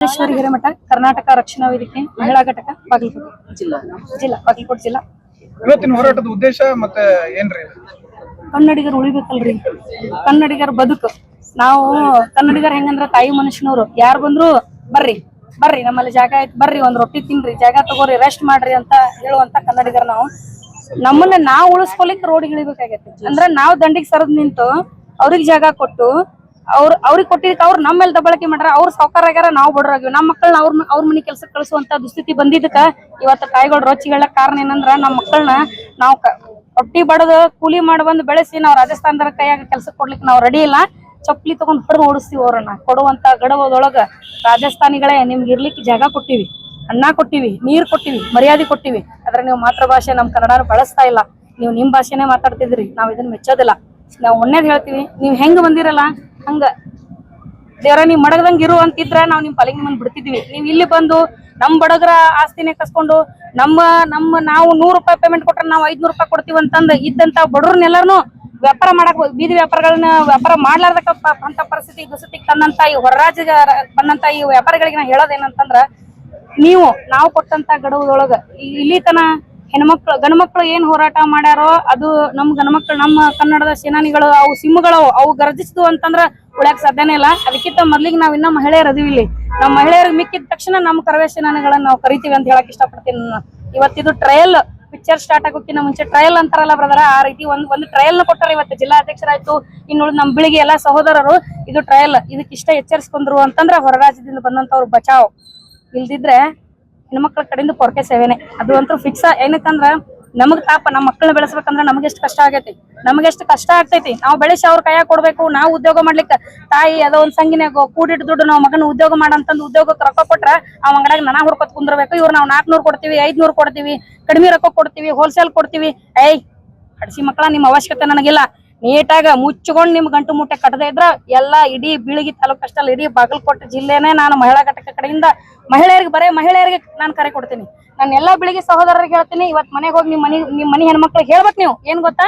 ರಾಜೇಶ್ವರಿ ಹಿರೇಮಠ ಕರ್ನಾಟಕ ರಕ್ಷಣಾ ವೇದಿಕೆ ಮಹಿಳಾ ಘಟಕ ಬಾಗಲಕೋಟೆ. ಜಿಲ್ಲಾ. ಜಿಲ್ಲಾ ಬಾಗಲಕೋಟೆ ಜಿಲ್ಲಾ. ಇವತ್ತಿನ ಹೋರಾಟದ ಉದ್ದೇಶ ಮತ್ತೆ ಏನ್ರಿ? ಕನ್ನಡಿಗರು ಉಳಿಬೇಕಲ್ರಿ. ಕನ್ನಡಿಗರ ಬದುಕು. ನಾವು ಕನ್ನಡಿಗರ ಹೆಂಗಂದ್ರ ತಾಯಿ ಮನುಷ್ಯನವ್ರು. ಯಾರು ಬಂದ್ರು ಬರ್ರಿ ಬರ್ರಿ ನಮ್ಮಲ್ಲಿ ಜಾಗ ಐತಿ ಬರ್ರಿ ಒಂದ್ ರೊಟ್ಟಿ ತಿನ್ರಿ ಜಾಗ ತಗೋರಿ ರೆಸ್ಟ್ ಮಾಡ್ರಿ ಅಂತ ಹೇಳುವಂತ ಕನ್ನಡಿಗರ ನಾವು. ನಮ್ಮನ್ನ ನಾವು ಉಳಿಸ್ಕೊಲಿಕ್ ರೋಡ್ ಇಳಿಬೇಕಾಗೈತಿ. ಅಂದ್ರ ನಾವು ದಂಡಿಗೆ ಸರದ್ ನಿಂತು ಅವ್ರಿಗೆ ಜಾಗ ಕೊಟ್ಟು ಅವ್ರ ಅವ್ರಿಗೆ ಕೊಟ್ಟಿದ್ದಕ್ಕೆ ಅವ್ರು ನಮ್ಮ ಮೇಲೆ ದಬ್ಬಳಕೆ ಮಾಡ್ರ ಅವ್ರ ಸಾವುಕಾರ ಆಗ್ಯಾರ ನಾವು ಬಡ್ರಾಗಿವಿ ನಮ್ಮ ಮಕ್ಕಳನ್ನ ಅವ್ರ ಅವ್ರ ಮನೆ ಕೆಲ್ಸಕ್ಕೆ ಕಳಿಸುವಂತ ದುಸ್ಥಿತಿ ಬಂದಿದ್ದಕ್ಕ ಇವತ್ತು ತಾಯಿಗಳು ರೊಚ್ಚಿಗಳ ಕಾರಣ ಏನಂದ್ರ ನಮ್ಮ ಮಕ್ಕಳನ್ನ ನಾವು ರೊಟ್ಟಿ ಬಡದು ಕೂಲಿ ಮಾಡಿ ಬಂದು ಬೆಳೆಸಿ ನಾವು ರಾಜಸ್ಥಾನದ ಕೈಯಾಗ ಕೆಲ್ಸಕ್ಕೆ ಕೊಡ್ಲಿಕ್ಕೆ ನಾವು ರೆಡಿ ಇಲ್ಲ. ಚಪ್ಪಲಿ ತಗೊಂಡ್ ಹೊಡೆದು ಓಡಿಸ್ತೀವಿ ಅವ್ರನ್ನ. ಕೊಡುವಂತ ಗಡವದೊಳಗ ರಾಜಸ್ಥಾನಿಗಳೇ ನಿಮ್ಗೆ ಇರ್ಲಿಕ್ಕೆ ಜಾಗ ಕೊಟ್ಟಿವಿ. ಅನ್ನ ಕೊಟ್ಟಿವಿ, ನೀರ್ ಕೊಟ್ಟಿವಿ, ಮರ್ಯಾದೆ ಕೊಟ್ಟಿವಿ. ಆದ್ರೆ ನೀವು ಮಾತೃಭಾಷೆ ನಮ್ ಕನ್ನಡ ಬಳಸ್ತಾ ಇಲ್ಲ. ನೀವು ನಿಮ್ ಭಾಷೆನೇ ಮಾತಾಡ್ತಿದ್ರಿ. ನಾವ್ ಇದನ್ನ ಮೆಚ್ಚೋದಿಲ್ಲ. ನಾವು ಒಂದೇದ್ ಹೇಳ್ತೀವಿ, ನೀವ್ ಹೆಂಗ್ ಬಂದಿರಲ್ಲ? ಹಂಗ. ದೇವ್ರ ನೀವ್ ಮಡಗದಂಗ ಇರು ಅಂತಿದ್ರ ನಾವ್ ನಿಮ್ ಪಾಲಿಗೆ ಮುಂದ್ ಬಿಡ್ತಿದ್ವಿ. ನೀವ್ ಇಲ್ಲಿ ಬಂದು ನಮ್ ಬಡಗರ ಆಸ್ತಿನೇ ಕಸ್ಕೊಂಡು ನಮ್ಮ ನಮ್ಮ ನಾವು ನೂರ್ ರೂಪಾಯಿ ಪೇಮೆಂಟ್ ಕೊಟ್ರೆ ನಾವು ಐದ್ನೂರ್ ರೂಪಾಯಿ ಕೊಡ್ತೀವಿ ಅಂತಂದ ಇದ್ದಂತ ಬಡವ್ರನ್ನೆಲ್ಲಾರು ವ್ಯಾಪಾರ ಮಾಡಕ್ ಬೀದಿ ವ್ಯಾಪಾರಗಳನ್ನ ವ್ಯಾಪಾರ ಮಾಡ್ಲಾರ್ದಕ್ಕ ಅಂತ ಪರಿಸ್ಥಿತಿ ದುಸ್ಥಿತಿಗೆ ತಂದಂತ ಈ ಹೊರರಾಜ ಬಂದಂತ ಈ ವ್ಯಾಪಾರಿಗಳಿಗೆ ನಾ ಹೇಳೋದೇನಂತಂದ್ರ, ನೀವು ನಾವು ಕೊಟ್ಟಂತ ಗಡುವದೊಳಗ ಇಲ್ಲಿ ತನ ಹೆಣ್ಮಕ್ಳು ಗಣಮಕ್ಳು ಏನ್ ಹೋರಾಟ ಮಾಡ್ಯಾರೋ ಅದು ನಮ್ ಗಣಮಕ್ಳು ನಮ್ಮ ಕನ್ನಡದ ಸೇನಾನಿಗಳು, ಅವು ಸಿಂಹಗಳು, ಅವು ಗರ್ಜಿಸಿದ್ವು ಅಂತಂದ್ರ ಉಳ್ಯಾಕ ಸಾಧ್ಯನೇ ಇಲ್ಲ. ಅದಕ್ಕಿಂತ ಮೊದ್ಲಿಗೆ ನಾವ್ ಇನ್ನ ಮಹಿಳೆಯರು ಅದೀವಿ ಇಲ್ಲಿ. ನಮ್ಮ ಮಹಿಳೆಯರಿಗೆ ಮಿಕ್ಕಿದ ತಕ್ಷಣ ನಮ್ಮ ಕರವೇ ಸೇನಾನಿಗಳನ್ನ ನಾವು ಕರಿತೀವಿ ಅಂತ ಹೇಳಕ್ ಇಷ್ಟಪಡ್ತೀನಿ. ಇವತ್ತಿದು ಟ್ರಯಲ್ ಪಿಕ್ಚರ್ ಸ್ಟಾರ್ಟ್ ಆಗೋಕ್ಕಿಂತ ಮುಂಚೆ ಟ್ರಯಲ್ ಅಂತಾರಲ್ಲ ಬ್ರದರ ಆ ರೀತಿ ಒಂದ್ ಒಂದು ಟ್ರಯಲ್ನ ಕೊಟ್ಟಾರ ಇವತ್ತು ಜಿಲ್ಲಾ ಅಧ್ಯಕ್ಷರಾಯ್ತು ಇನ್ನು ನಮ್ ಬಿಳಿಗೆ ಎಲ್ಲಾ ಸಹೋದರರು, ಇದು ಟ್ರಯಲ್ ಇದಕ್ಕಿಷ್ಟ ಎಚ್ಚರಿಸ್ಕೊಂಡ್ರು ಅಂತಂದ್ರ ಹೊರ ರಾಜ್ಯದಿಂದ ಬಂದಂತವ್ರು ಬಚಾವ್. ಇಲ್ದಿದ್ರೆ ಹೆಣ್ಮಕ್ಳ ಕಡೆಯಿಂದ ಪೊರಕೆ ಸೇವೆನೆ. ಅದು ಅಂತೂ ಫಿಕ್ಸ್ ಏನಕ್ಕಂದ್ರ ನಮಗ್ ತಾಪ ನಮ್ಮ ಮಕ್ಕಳನ್ನ ಬೆಳೆಸ್ಬೇಕಂದ್ರ ನಮ್ಗೆ ಎಷ್ಟು ಕಷ್ಟ ಆಗೈತಿ. ನಮ್ಗೆ ಎಷ್ಟು ಕಷ್ಟ ಆಗ್ತೈತಿ. ನಾವು ಬೆಳೆಸಿ ಅವ್ರ ಕೈಯಾಗ ಕೊಡ್ಬೇಕು, ನಾವು ಉದ್ಯೋಗ ಮಾಡ್ಲಿಕ್ಕೆ. ತಾಯಿ ಅದೋ ಒಂದ್ ಸಂಗಿನಾಗ ಕೂಡಿಟ್ಟು ದುಡ್ಡು ನಾವು ಮಗನ ಉದ್ಯೋಗ ಮಾಡಂತಂದು ಉದ್ಯೋಗಕ್ಕೆ ರೊಕ್ಕ ಕೊಟ್ರ ಅವ ಅಂಗಡಿಯಾಗ ನನ ಹುಡ್ಕೊತ್ ಕುಂದ್ರಬೇಕು. ಇವ್ರು ನಾವು ನಾಲ್ಕನೂರು ಕೊಡ್ತೀವಿ, ಐದ್ನೂರು ಕೊಡ್ತೀವಿ, ಕಡಿಮೆ ರೊಕ್ಕ ಕೊಡ್ತೀವಿ ಹೋಲ್ಸೇಲ್ ಕೊಡ್ತೀವಿ. ಏಯ್ ಹಡ್ಸಿ ಮಕ್ಕಳ ನಿಮ್ಮ ಅವಶ್ಯಕತೆ ನನಗಿಲ್ಲ. ನೀಟಾಗ ಮುಚ್ಚಿಕೊಂಡು ನಿಮ್ ಗಂಟು ಮುಟ್ಟೆ ಕಟ್ಟದೇ ಇದ್ರ ಎಲ್ಲಾ ಇಡೀ ಬೀಳಗಿ ತಾಲೂಕ್ ಅಷ್ಟಲ್ಲ ಇಡೀ ಬಾಗಲಕೋಟೆ ಜಿಲ್ಲೆನೇ ನಾನು ಮಹಿಳಾ ಘಟಕ ಕಡೆಯಿಂದ ಮಹಿಳೆಯರಿಗೆ ಬರೇ ಮಹಿಳೆಯರಿಗೆ ನಾನು ಕರೆ ಕೊಡ್ತೀನಿ. ನಾನು ಎಲ್ಲಾ ಬೆಳಿಗ್ಗೆ ಸಹೋದರರಿಗೆ ಹೇಳ್ತೀನಿ, ಇವತ್ ಮನೆಗೆ ಹೋಗಿ ನಿಮ್ ಮನೆ ನಿಮ್ ಮನೆ ಹೆಣ್ಮಕ್ಳಿಗೆ ಹೇಳ್ಬೇಕು ನೀವು. ಏನ್ ಗೊತ್ತಾ?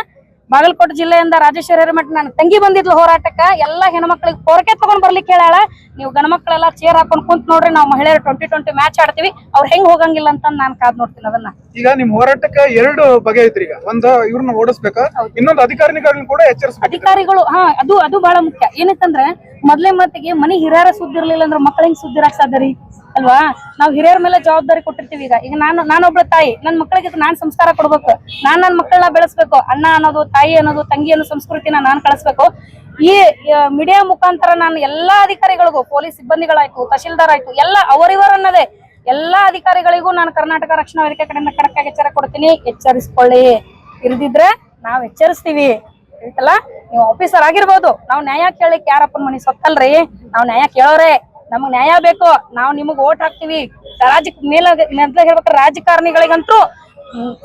ಬಾಗಲಕೋಟೆ ಜಿಲ್ಲೆಯಿಂದ ರಾಜೇಶ್ವರಿ ಹಿರೇಮಠ ನನ್ನ ತಂಗಿ ಬಂದಿದ್ಲು ಹೋರಾಟಕ್ಕ. ಎಲ್ಲಾ ಹೆಣ್ಮಕ್ಳಿಗೆ ಕೋರಿಕೆ ತಗೊಂಡ್ ಬರ್ಲಿಕ್ಕೆ ಹೇಳಾಳ. ನೀವು ಗಣಮಕ್ಳೆಲ್ಲ ಚೇರ್ ಹಾಕೊಂಡ್ ಕುಂತ್ ನೋಡ್ರಿ ನಾವು ಮಹಿಳೆಯರು ಟ್ವೆಂಟಿ ಟ್ವೆಂಟಿ ಮ್ಯಾಚ್ ಆಡ್ತೀವಿ. ಅವ್ರ ಹೆಂಗ್ ಹೋಗಂಗಿಲ್ಲ ಅಂತ ನಾನು ಕಾದ್ ನೋಡ್ತೀನಿ ಅದನ್ನ. ಈಗ ನಿಮ್ ಹೋರಾಟಕ್ಕೆ ಎರಡು ಬಗೆ ಐತ್ರಿ ಈಗ. ಒಂದ್ ಇವ್ರನ್ನ ಓಡಿಸ್ಬೇಕ? ಇನ್ನೊಂದು ಅಧಿಕಾರಿಗಳನ್ನ ಕೂಡ ಎಚ್ಚರಿಸ ಅಧಿಕಾರಿಗಳು ಹಾ ಅದು ಅದು ಬಹಳ ಮುಖ್ಯ. ಏನಂತಂದ್ರೆ ಮೊದ್ಲೇ ಮತ್ತಿಗೆ ಮನಿ ಹಿರಿಯರ ಸುದ್ದಿ ಇರ್ಲಿಲ್ಲ ಅಂದ್ರೆ ಮಕ್ಳ ಹೆಂಗ್ ಸುದ್ದಿ ಇರಾಕ್ ಸಾಧ್ಯ ರೀ? ಅಲ್ವಾ? ನಾವ್ ಹಿರಿಯರ ಮೇಲೆ ಜವಾಬ್ದಾರಿ ಕೊಟ್ಟಿರ್ತೀವಿ ಈಗ. ಈಗ ನಾನು ನಾನೊಬ್ಳ ತಾಯಿ. ನನ್ ಮಕ್ಕಳಿಗೆ ನಾನ್ ಸಂಸ್ಕಾರ ಕೊಡ್ಬೇಕು. ನಾನ್ ನನ್ ಮಕ್ಕಳನ್ನ ಬೆಳೆಸ್ಬೇಕು. ಅಣ್ಣ ಅನ್ನೋದು, ತಾಯಿ ಅನ್ನೋದು, ತಂಗಿ ಅನ್ನೋ ಸಂಸ್ಕೃತಿನ ನಾನ್ ಕಳಿಸ್ಬೇಕು. ಈ ಮೀಡಿಯಾ ಮುಖಾಂತರ ನಾನು ಎಲ್ಲಾ ಅಧಿಕಾರಿಗಳಿಗೂ, ಪೊಲೀಸ್ ಸಿಬ್ಬಂದಿಗಳಾಯ್ತು ತಹಶೀಲ್ದಾರ್ ಆಯ್ತು ಎಲ್ಲ ಅವರಿವರನ್ನದೇ ಎಲ್ಲಾ ಅಧಿಕಾರಿಗಳಿಗೂ ನಾನು ಕರ್ನಾಟಕ ರಕ್ಷಣಾ ವೇದಿಕೆ ಕಡೆಯಿಂದ ಕಡಕ್ಕಾಗಿ ಎಚ್ಚರ ಕೊಡ್ತೀನಿ. ಎಚ್ಚರಿಸ್ಕೊಳ್ಳಿ. ಇರ್ದಿದ್ರೆ ನಾವ್ ಎಚ್ಚರಿಸ್ತೀವಿ. ಆಯ್ತಲ್ಲ? ನೀವು ಆಫೀಸರ್ ಆಗಿರ್ಬೋದು. ನಾವ್ ನ್ಯಾಯ ಕೇಳಿ ಯಾರಪ್ಪನ ಮನಿ ಸೊತ್ತಲ್ರಿ? ನಾವು ನ್ಯಾಯ ಕೇಳೋರೆ. ನಮಗ್ ನ್ಯಾಯ ಬೇಕು, ನಾವ್ ನಿಮಗ್ ಓಟ್ ಹಾಕ್ತಿವಿ. ರಾಜ ಮೇಲ ಮೊದ್ಲ ಹೇಳ್ಬೇಕ ರಾಜಕಾರಣಿಗಳಿಗಂತೂ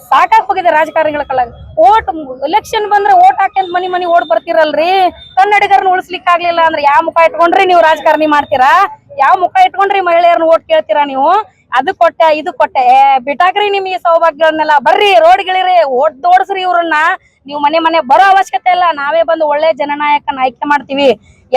ಸಾಕಾಗ್ ಹೋಗಿದೆ ರಾಜಕಾರಣಿಗಳ ಕಲ್ಲ ಓಟ್ ಎಲೆಕ್ಷನ್ ಬಂದ್ರೆ ಓಟ್ ಹಾಕ್ಯಂತ ಮನಿ ಮನಿ ಓಟ್ ಬರ್ತಿರಲ್ರಿ? ಕನ್ನಡಿಗರನ್ನ ಉಳಿಸ್ಲಿಕ್ಕೆ ಆಗ್ಲಿಲ್ಲ ಅಂದ್ರೆ ಯಾವ ಮುಖ ಇಟ್ಕೊಂಡ್ರಿ ನೀವು ರಾಜಕಾರಣಿ ಮಾಡ್ತೀರಾ? ಯಾವ ಮುಖ ಇಟ್ಕೊಂಡ್ರಿ ಮಹಿಳೆಯರನ್ನ ಓಟ್ ಕೇಳ್ತೀರಾ ನೀವು? ಅದು ಕೊಟ್ಟೆ, ಇದು ಕೊಟ್ಟೆ. ಬಿಟಾಕ್ರಿ ನಿಮಗೆ ಸೌಭಾಗ್ಯಗಳನ್ನೆಲ್ಲ. ಬರ್ರಿ ರೋಡ್ಗಳಿರಿ ಓಟ್ ದೋಡ್ಸ್ರಿ ಇವ್ರನ್ನ. ನೀವು ಮನೆ ಮನೆ ಬರೋ ಅವಶ್ಯಕತೆ ಇಲ್ಲ. ನಾವೇ ಬಂದು ಒಳ್ಳೆ ಜನನಾಯಕನ ಆಯ್ಕೆ ಮಾಡ್ತೀವಿ.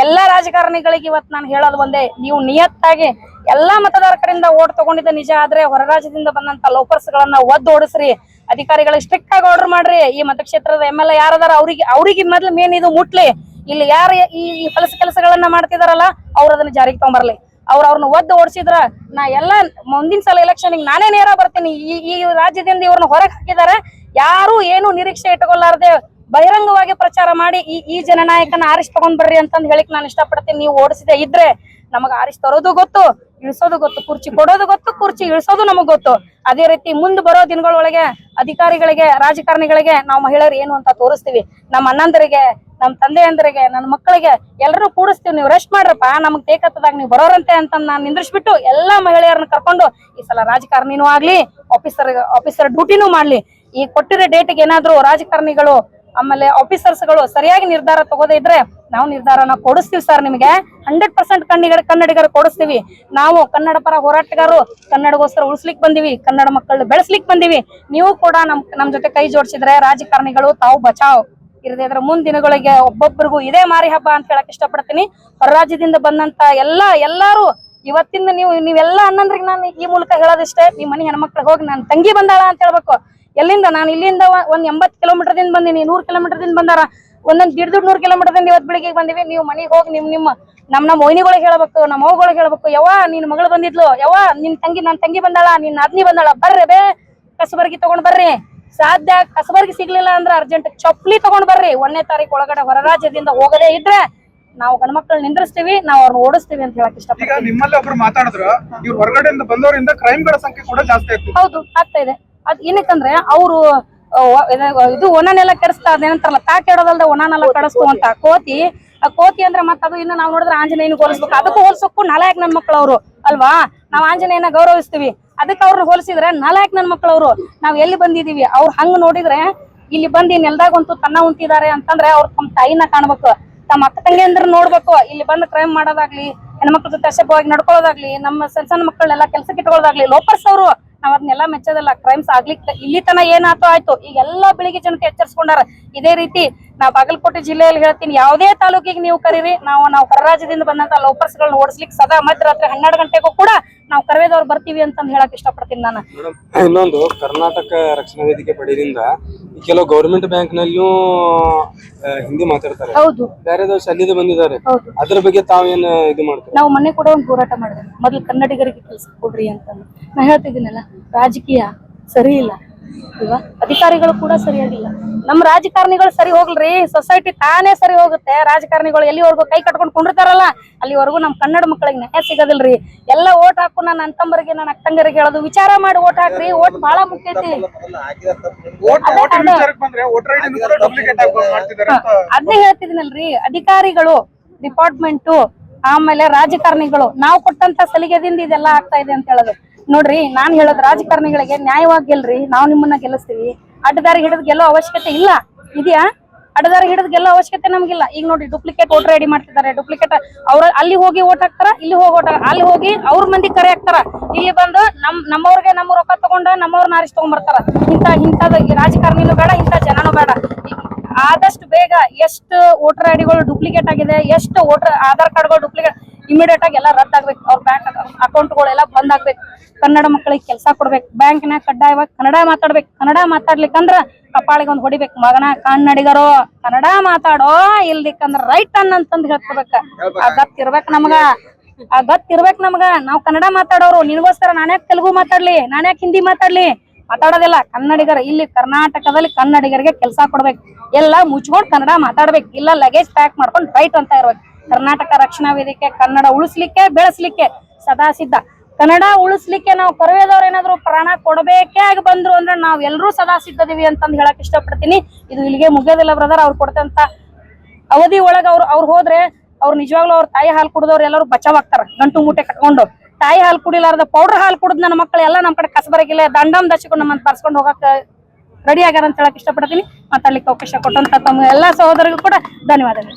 ಎಲ್ಲಾ ರಾಜಕಾರಣಿಗಳಿಗೆ ಇವತ್ತು ನಾನು ಹೇಳೋದು ಒಂದೇ, ನೀವು ನಿಯತ್ತಾಗಿ ಎಲ್ಲಾ ಮತದಾರ ಕಡೆಯಿಂದ ಓಟ್ ತಗೊಂಡಿದ್ದ ನಿಜ ಆದ್ರೆ ಹೊರ ರಾಜ್ಯದಿಂದ ಬಂದಂತ ಲೋಪರ್ಸ್ ಗಳನ್ನ ಒದ್ದು ಓಡಿಸ್ರಿ. ಅಧಿಕಾರಿಗಳಿಗೆ ಸ್ಟ್ರಿಕ್ಟ್ ಆಗಿ ಆರ್ಡರ್ ಮಾಡ್ರಿ. ಈ ಮತಕ್ಷೇತ್ರದ ಎಂ ಎಲ್ ಎ ಯಾರದಾರ ಅವ್ರಿಗೆ ಅವ್ರಿಗೆ ಮೊದ್ಲು ಮೇನ್ ಇದು ಮುಟ್ಲಿ. ಇಲ್ಲಿ ಯಾರು ಈ ಕೆಲಸ ಕೆಲಸಗಳನ್ನ ಮಾಡ್ತಿದಾರಲ್ಲ, ಅವ್ರು ಅದನ್ನ ಜಾರಿಗೆ ತಗೊಂಬರ್ಲಿ. ಅವ್ರ ಅವ್ರನ್ನ ಒದ್ದು ಓಡಿಸಿದ್ರ ನಾ ಎಲ್ಲ ಮುಂದಿನ ಸಲ ಎಲೆಕ್ಷನ್ ನಾನೇ ನೇರ ಬರ್ತೀನಿ. ಈ ಈ ರಾಜ್ಯದಿಂದ ಇವ್ರನ್ನ ಹೊರಗೆ ಹಾಕಿದಾರೆ. ಯಾರು ಏನು ನಿರೀಕ್ಷೆ ಇಟ್ಕೊಲಾರ್ದೆ ಬಹಿರಂಗವಾಗಿ ಪ್ರಚಾರ ಮಾಡಿ ಈ ಈ ಜನನಾಯಕನ ಆರಿಸ್ ತಗೊಂಡ್ ಬರ್ರಿ ಅಂತಂದ್ ಹೇಳಿಕ್ ನಾನು ಇಷ್ಟಪಡ್ತೀನಿ. ನೀವು ಓಡಿಸಿದೆ ಇದ್ರೆ ನಮಗ ಆರಿಸ್ ತರೋದು ಗೊತ್ತು, ಇಳಿಸೋದು ಗೊತ್ತು, ಕುರ್ಚಿ ಕೊಡೋದು ಗೊತ್ತು, ಕುರ್ಚಿ ಇಳಿಸೋದು ನಮಗ್ ಗೊತ್ತು. ಅದೇ ರೀತಿ ಮುಂದ್ ಬರೋ ದಿನಗಳೊಳಗೆ ಅಧಿಕಾರಿಗಳಿಗೆ, ರಾಜಕಾರಣಿಗಳಿಗೆ ನಾವು ಮಹಿಳೆಯರು ಏನು ಅಂತ ತೋರಿಸ್ತೀವಿ. ನಮ್ಮ ಅಣ್ಣಂದರಿಗೆ ನಮ್ಮ ತಂದೆಯಂದರಿಗೆ ನನ್ನ ಮಕ್ಕಳಿಗೆ ಎಲ್ಲರೂ ಕೂಡಿಸ್ತೀವಿ. ನೀವು ರೆಸ್ಟ್ ಮಾಡ್ರಪ್ಪ, ನಮಗ್ ಬೇಕತ್ತದಾಗ ನೀವು ಬರೋರಂತೆ ಅಂತ ನಾನು ನಿಂದ್ರಿಸ್ಬಿಟ್ಟು ಎಲ್ಲಾ ಮಹಿಳೆಯರನ್ನ ಕರ್ಕೊಂಡು ಈ ಸಲ ರಾಜಕಾರಣಿನೂ ಆಗ್ಲಿ ಆಫೀಸರ್ ಆಫೀಸರ್ ಡ್ಯೂಟಿನೂ ಮಾಡ್ಲಿ. ಈ ಕೊಟ್ಟಿರೋ ಡೇಟ್ಗೆ ಏನಾದ್ರು ರಾಜಕಾರಣಿಗಳು ಆಮೇಲೆ ಆಫೀಸರ್ಸ್ಗಳು ಸರಿಯಾಗಿ ನಿರ್ಧಾರ ತಗೋದೇ ಇದ್ರೆ ನಾವು ನಿರ್ಧಾರನ ಕೊಡಿಸ್ತೀವಿ ಸರ್ ನಿಮಗೆ. ಹಂಡ್ರೆಡ್ ಪರ್ಸೆಂಟ್ ಕನ್ನಡಿಗರ ಕನ್ನಡಿಗರು ಕೊಡಿಸ್ತೀವಿ. ನಾವು ಕನ್ನಡ ಪರ ಹೋರಾಟಗಾರರು, ಕನ್ನಡಗೋಸ್ಕರ ಉಳಿಸ್ಲಿಕ್ಕೆ ಬಂದಿವಿ, ಕನ್ನಡ ಮಕ್ಕಳನ್ನ ಬೆಳೆಸ್ಲಿಕ್ಕೆ ಬಂದಿವಿ. ನೀವು ಕೂಡ ನಮ್ ನಮ್ ಜೊತೆ ಕೈ ಜೋಡಿಸಿದ್ರೆ ರಾಜಕಾರಣಿಗಳು ತಾವು ಬಚಾವ್. ಇರದೇ ಇದ್ರೆ ದಿನಗಳಿಗೆ ಒಬ್ಬೊಬ್ಬರಿಗೂ ಇದೇ ಮಾರಿ ಹಬ್ಬ ಅಂತ ಹೇಳಕ್ ಇಷ್ಟಪಡ್ತೀನಿ. ಹೊರ ರಾಜ್ಯದಿಂದ ಬಂದಂತ ಎಲ್ಲಾ, ಎಲ್ಲಾರು ಇವತ್ತಿಂದ ನೀವು, ನೀವೆಲ್ಲ ಅನ್ನಂದ್ರಿಗೆ ನಾನು ಈ ಮೂಲಕ ಹೇಳೋದಿಷ್ಟೇ. ನಿಮ್ಮ ಮನೆ ಹೆಣ್ಮಕ್ಳಿಗೆ ಹೋಗಿ ನಾನು ತಂಗಿ ಬಂದಾಳ ಅಂತ ಹೇಳ್ಬೇಕು. ಎಲ್ಲಿಂದ? ನಾನು ಇಲ್ಲಿಂದ ಒಂದ್ ಎಂಬತ್ ಕಿಲೋಮೀಟರ್ ದಿಂದ ಬಂದೀನಿ. ನೂರ್ ಕಿಲೋಮೀಟರ್ ದಿಂದ ಬಂದಾರ. ಒಂದೊಂದ್ ದಿಡ್ ದುಡ್ ನೂರ್ ಕಿಲೋಮೀಟರ್ ದಿಂದ ಇವತ್ ಬೆಳಿಗ್ಗೆ ಬಂದಿವಿ. ನೀವು ಮನೆಗೆ ಹೋಗಿ ನಿಮ್ ನಿಮ್ಮ ನಮ್ ನಮ್ಮ ಮೊಯ್ನಿಗಳಿಗೆ ಹೇಳ್ಬೇಕು ನಮ್ಮ ಅವ್ಗಳಿಗೆ ಹೇಳ್ಬೇಕು. ಯಾವ ನಿನ್ ಮಗಳು ಬಂದಿದ್ಲು. ಯಾವ ನಿನ್ ತಂಗಿ ನನ್ ತಂಗಿ ಬಂದಾಳ. ನಿನ್ ಅದ್ನಿ ಬಂದಾಳ. ಬರ್ರಿ ಬೇ. ಕಸಬರ್ಗಿ ತಗೊಂಡ್ ಬರ್ರಿ. ಸಾಧ್ಯ ಕಸಬರ್ಗಿ ಸಿಗ್ಲಿಲ್ಲ ಅಂದ್ರೆ ಅರ್ಜೆಂಟ್ ಚಪ್ಲಿ ತಗೊಂಡ್ ಬರ್ರಿ. ಒಂದನೇ ತಾರೀಕು ಒಳಗಡೆ ಹೊರ ರಾಜ್ಯದಿಂದ ಹೋಗದೇ ಇದ್ರೆ ನಾವು ಗಣಮಕ್ಕಳು ನಿಂದ್ರಿಸ್ತೀವಿ ನಾವು ಅವ್ರನ್ನ ಓಡಿಸ್ತೀವಿ ಅಂತ ಹೇಳಕ್ ಈಗ ಇಷ್ಟಪಡ್ತೀನಿ ನಿಮ್ಮಲ್ಲಿ ಒಬ್ರು ಮಾತಾಡಿದ್ರು ಇವ್ರು ಹೊರಗಡೆಯಿಂದ ಬಂದವರಿಂದ ಕ್ರೈಮ್ಗಳ ಸಂಖ್ಯೆ ಕೂಡ ಜಾಸ್ತಿ ಆಗ್ತಿದೆ ಹೌದು ಆಗ್ತಾ ಇದೆ. ಅದ್ ಏನಕ್ಕಂದ್ರೆ ಅವರು ಇದು ಒಣನೆಲ್ಲ ಕೆಡಿಸ್ತಾ ಅದೇನಂತಾರಲ್ಲ ತಾ ಒಣನೆಲ್ಲ ಕೆಡಿಸ್ತು ಅಂತ. ಕೋತಿ ಆ ಕೋತಿ ಅಂದ್ರೆ ಮತ್ತ ಅದು ಇನ್ನು ನಾವ್ ನೋಡಿದ್ರೆ ಆಂಜನೇಯನ ಹೋಲಿಸ್ಬೇಕು. ಅದಕ್ಕೂ ಹೋಲ್ಸಕ್ಕೂ ನಾಲಾಯಕ್ ನನ್ ಮಕ್ಳು ಅವ್ರು ಅಲ್ವಾ? ನಾವ್ ಆಂಜನೇಯನ ಗೌರವಿಸ್ತೀವಿ. ಅದಕ್ಕೆ ಅವ್ರನ್ನ ಹೋಲಿಸಿದ್ರೆ ನಾಲಾಯಕ್ ನನ್ ಮಕ್ಳು ಅವ್ರು ನಾವ್ ಎಲ್ಲಿ ಬಂದಿದೀವಿ? ಅವ್ರು ಹಂಗ್ ನೋಡಿದ್ರೆ ಇಲ್ಲಿ ಬಂದು ನೆಲ್ದಾಗ ನೆಲ್ದಾಗಂತೂ ತನ್ನ ಉಂಟಿದ್ದಾರೆ ಅಂತಂದ್ರೆ ಅವ್ರ ತಮ್ಮ ತಾಯಿನ ಕಾಣ್ಬೇಕು. ತಮ್ಮ ಅಕ್ಕ ತಂಗಿಯಂದ್ರ ನೋಡ್ಬೇಕು. ಇಲ್ಲಿ ಬಂದು ಕ್ರೈಮ್ ಮಾಡೋದಾಗ್ಲಿ, ಹೆಣ್ಮಕ್ಳ ಜೊತೆ ಅಸಭ್ಯವಾಗಿ ನಡ್ಕೊಳ್ಳೋದಾಗ್ಲಿ, ನಮ್ಮ ಸಣ್ಣ ಸಣ್ಣ ಮಕ್ಕಳನ್ನೆಲ್ಲ ಕೆಲ್ಸಕ್ಕೆ ಇಟ್ಕೊಳ್ಳೋದಾಗ್ಲಿ ಲೋಪರ್ಸ್ ಅವರು. ನಾವ್ ಅದನ್ನೆಲ್ಲ ಮೆಚ್ಚೋದಲ್ಲ ಕ್ರೈಮ್ಸ್ ಆಗ್ಲಿಕ್ಕೆ ಇಲ್ಲಿ ತನ ಏನಾತೋ ಆಯ್ತು. ಈಗ ಎಲ್ಲಾ ಬೆಳಿಗ್ಗೆ ಜನಕ್ಕೆ ಎಚ್ಚರಿಸ್ಕೊಂಡಾರ. ಇದೇ ರೀತಿ ನಾವ್ ಬಾಗಲಕೋಟೆ ಜಿಲ್ಲೆಯಲ್ಲಿ ಹೇಳ್ತೀನಿ ಯಾವುದೇ ತಾಲೂಕಿಗೆ ನೀವು ಕರೀರಿ ನಾವು ನಾವು ಹೊರರಾಜ್ಯದಿಂದ ಬಂದಂತ ಲೋಪರ್ಸ್ ಗಳನ್ನ ಓಡಿಸ್ಲಿಕ್ಕೆ ಸದಾ ರಾತ್ರಿ ಹನ್ನೆರಡು ಗಂಟೆಗೂ ಕೂಡ ನಾವು ಕರವೇದವ್ರು ಬರ್ತೀವಿ ಅಂತಂದ್ ಹೇಳಕ್ ಇಷ್ಟಪಡ್ತೀನಿ ನಾನು. ಇನ್ನೊಂದು ಕರ್ನಾಟಕ ರಕ್ಷಣಾ ವೇದಿಕೆ ಪಡೆಯಿಂದ ಕೆಲವು ಗೌರ್ಮೆಂಟ್ ಬ್ಯಾಂಕ್ ನಲ್ಲಿಯೂ ಹಿಂದಿ ಮಾತಾಡ್ತಾರೆ. ಹೌದು. ಬೇರೆ ಬೇರೆದವ್ರು ಅಲ್ಲಿಂದ ಬಂದಿದ್ದಾರೆ. ಹೌದು. ಅದ್ರ ಬಗ್ಗೆ ತಾವೇನು ಇದು ಮಾಡ್ತಾರೆ? ನಾವು ಮೊನ್ನೆ ಕೂಡ ಒಂದು ಹೋರಾಟ ಮಾಡಿದ್ವಿ. ಮೊದಲು ಕನ್ನಡಿಗರಿಗೆ ಕೆಲಸ ಕೊಡ್ರಿ ಅಂತ ನಾ ಹೇಳ್ತಿದ್ದೀನಲ್ಲ. ರಾಜಕೀಯ ಸರಿ ಇಲ್ಲ. ಅಲ್ವಾ ಅಧಿಕಾರಿಗಳು ಕೂಡ ಸರಿಯಾಗಿಲ್ಲ. ನಮ್ಮ ರಾಜಕಾರಣಿಗಳು ಸರಿ ಹೋಗ್ಲ್ರಿ. ಸೊಸೈಟಿ ತಾನೇ ಸರಿ ಹೋಗುತ್ತೆ. ರಾಜಕಾರಣಿಗಳು ಎಲ್ಲಿವರೆಗೂ ಕೈ ಕಟ್ಕೊಂಡು ಕುಂಡಿರ್ತಾರಲ್ಲ ಅಲ್ಲಿವರೆಗೂ ನಮ್ಮ ಕನ್ನಡ ಮಕ್ಕಳಿಗೆ ನ್ಯಾಯ ಸಿಗೋದಿಲ್ರಿ. ಎಲ್ಲ ಓಟ್ ಹಾಕು ನನ್ನ ಅಂತಂಬರಿಗೆ ನನ್ನ ಅಕ್ಕಂಗರಿಗೆ ಹೇಳೋದು ವಿಚಾರ ಮಾಡಿ ಓಟ್ ಹಾಕ್ರಿ. ಓಟ್ ಬಹಳ ಮುಖ್ಯ ಐತಿ. ಅದನ್ನೇ ಹೇಳ್ತಿದ್ದೀನಲ್ರಿ. ಅಧಿಕಾರಿಗಳು ಡಿಪಾರ್ಟ್ಮೆಂಟ್ ಆಮೇಲೆ ರಾಜಕಾರಣಿಗಳು ನಾವು ಕೊಟ್ಟಂತ ಸಲಿಗೆದಿಂದ ಇದೆಲ್ಲ ಆಗ್ತಾ ಇದೆ ಅಂತ ಹೇಳೋದು. ನೋಡ್ರಿ, ನಾನ್ ಹೇಳೋದ್ ರಾಜಕಾರಣಿಗಳಿಗೆ ನ್ಯಾಯವಾಗಿ ಗೆಲ್ರಿ ನಾವು ನಿಮ್ಮನ್ನ ಗೆಲ್ಲಿಸ್ತೀವಿ. ಅಡ್ಡದಾರಿ ಹಿಡಿದ್ ಗೆಲ್ಲೋ ಅವಶ್ಯಕತೆ ಇಲ್ಲ. ಇದೆಯಾ? ಅಡ್ಡದಾರಿ ಹಿಡಿದ್ ಗೆಲ್ಲೋ ಅವಶ್ಯಕತೆ ನಮ್ಗಿಲ್ಲ. ಈಗ ನೋಡ್ರಿ ಡೂಪ್ಲಿಕೇಟ್ ಓಟ್ ರೆಡಿ ಮಾಡ್ತಿದ್ದಾರೆ. ಡೂಪ್ಲಿಕೇಟ್ ಅವ್ರ, ಅಲ್ಲಿ ಹೋಗಿ ಓಟ್ ಹಾಕ್ತಾರ, ಇಲ್ಲಿ ಹೋಗಿ ಓಟ್ ಅಲ್ಲಿ ಹೋಗಿ ಅವ್ರ ಮಂದಿ ಕರೆ ಹಾಕ್ತಾರ. ಇಲ್ಲಿ ಬಂದು ನಮ್, ನಮ್ಮವ್ರಿಗೆ ನಮ್ಮ ರೊಕ್ಕ ತಗೊಂಡ ನಮ್ಮವ್ರ ನಾರಿಸ್ ತಗೊಂಡ್ಬರ್ತಾರ ಇಂತ ಇಂಥದ ರಾಜಕಾರಣಿನೂ ಬೇಡ, ಇಂಥ ಜನನೂ ಬೇಡ. ಆದಷ್ಟು ಬೇಗ ಎಷ್ಟು ವೋಟರ್ ಐಡಿಗಳು ಡೂಪ್ಲಿಕೇಟ್ ಆಗಿದೆ, ಎಷ್ಟು ವೋಟರ್ ಆಧಾರ್ ಕಾರ್ಡ್ಗಳು ಡೂಪ್ಲಿಕೇಟ್ ಇಮಿಡಿಯೇಟ್ ಆಗಿ ಎಲ್ಲ ರದ್ದಾಗ್ಬೇಕು ಅವ್ರ ಬ್ಯಾಂಕ್ ಅಕೌಂಟ್ಗಳೆಲ್ಲ ಬಂದ್ ಆಗ್ಬೇಕು. ಕನ್ನಡ ಮಕ್ಕಳಿಗೆ ಕೆಲಸ ಕೊಡ್ಬೇಕು. ಬ್ಯಾಂಕ್ನಾಗ ಕಡ್ಡಾಯವಾಗಿ ಕನ್ನಡ ಮಾತಾಡ್ಬೇಕು. ಕನ್ನಡ ಮಾತಾಡ್ಲಿಕ್ಕಂದ್ರ ಕಪಾಳಿಗೆ ಒಂದ್ ಹೊಡಿಬೇಕು. ಮಗನ ಕನ್ನಡಿಗರು ಕನ್ನಡ ಮಾತಾಡೋ ಇಲ್ಲಿಕ್ಕಂದ್ರ ರೈಟ್ ಅನ್ ಅಂತಂದ್ ಹೇಳ್ಕೊಬೇಕ. ಆ ಗತ್ ಇರ್ಬೇಕ್ ನಮಗ. ಆ ಗತ್ ಇರ್ಬೇಕ್ ನಮಗ. ನಾವ್ ಕನ್ನಡ ಮಾತಾಡೋರು. ನಿನಗೋಸ್ಕರ ನಾನ್ಯಾಕ್ ತೆಲುಗು ಮಾತಾಡ್ಲಿ? ನಾನ್ಯಾಕ್ ಹಿಂದಿ ಮಾತಾಡ್ಲಿ? ಮಾತಾಡೋದಿಲ್ಲ. ಕನ್ನಡಿಗರ ಇಲ್ಲಿ ಕರ್ನಾಟಕದಲ್ಲಿ ಕನ್ನಡಿಗರಿಗೆ ಕೆಲಸ ಕೊಡ್ಬೇಕು. ಎಲ್ಲ ಮುಚ್ಕೊಂಡ್ ಕನ್ನಡ ಮಾತಾಡ್ಬೇಕು. ಇಲ್ಲ ಲಗೇಜ್ ಪ್ಯಾಕ್ ಮಾಡ್ಕೊಂಡು ರೈಟ್ ಅಂತ ಇರ್ಬೇಕು. ಕರ್ನಾಟಕ ರಕ್ಷಣಾ ವೇದಿಕೆ ಕನ್ನಡ ಉಳಿಸ್ಲಿಕ್ಕೆ, ಬೆಳೆಸ್ಲಿಕ್ಕೆ ಸದಾ ಸಿದ್ಧ. ಕನ್ನಡ ಉಳಿಸ್ಲಿಕ್ಕೆ ನಾವು ಕೊರವೇದವ್ರು ಏನಾದ್ರು ಪ್ರಾಣ ಕೊಡಬೇಕೇ ಆಗಿ ಬಂದ್ರು ಅಂದ್ರೆ ನಾವ್ ಎಲ್ರೂ ಸದಾ ಸಿದ್ಧದಿವಿ ಅಂತಂದ್ ಹೇಳಕ್ ಇಷ್ಟಪಡ್ತೀನಿ. ಇದು ಇಲ್ಲಿಗೆ ಮುಗಿಯೋದಿಲ್ಲ ಬ್ರದರ್ ಅವ್ರು ಕೊಡ್ತಂತ ಅವಧಿ ಒಳಗ ಅವ್ರು ಅವ್ರು ಹೋದ್ರೆ ಅವ್ರು ನಿಜವಾಗ್ಲೂ ಅವ್ರ ತಾಯಿ ಹಾಲು ಕುಡಿದವ್ರು ಎಲ್ಲರೂ ಬಚಾವ್ ಆಗ್ತಾರ ಗಂಟು ಮೂಟೆ ಕಟ್ಕೊಂಡು. ತಾಯಿ ಹಾಲು ಕುಡಿಲಾರ್ದ ಪೌಡರ್ ಹಾಲು ಕುಡಿದ್ ನನ್ನ ಮಕ್ಕಳು ಎಲ್ಲ ನಮ್ ಕಡೆ ಕಸಬರಗಿಲ್ಲ ದಂಡಮ್ ದಚ್ಕೊಂಡು ನಮ್ಮನ್ನ ಬರ್ಸ್ಕೊಂಡು ಹೋಗಕ್ ರೆಡಿ ಆಗ್ಯಾರ ಅಂತ ಹೇಳಕ್ ಇಷ್ಟಪಡ್ತೀನಿ. ಮಾತಾಡ್ಲಿಕ್ಕೆ ಅವಕಾಶ ಕೊಟ್ಟಂತ ತಮ್ಮ ಎಲ್ಲಾ ಸಹೋದರಿಗೂ ಕೂಡ ಧನ್ಯವಾದಗಳು.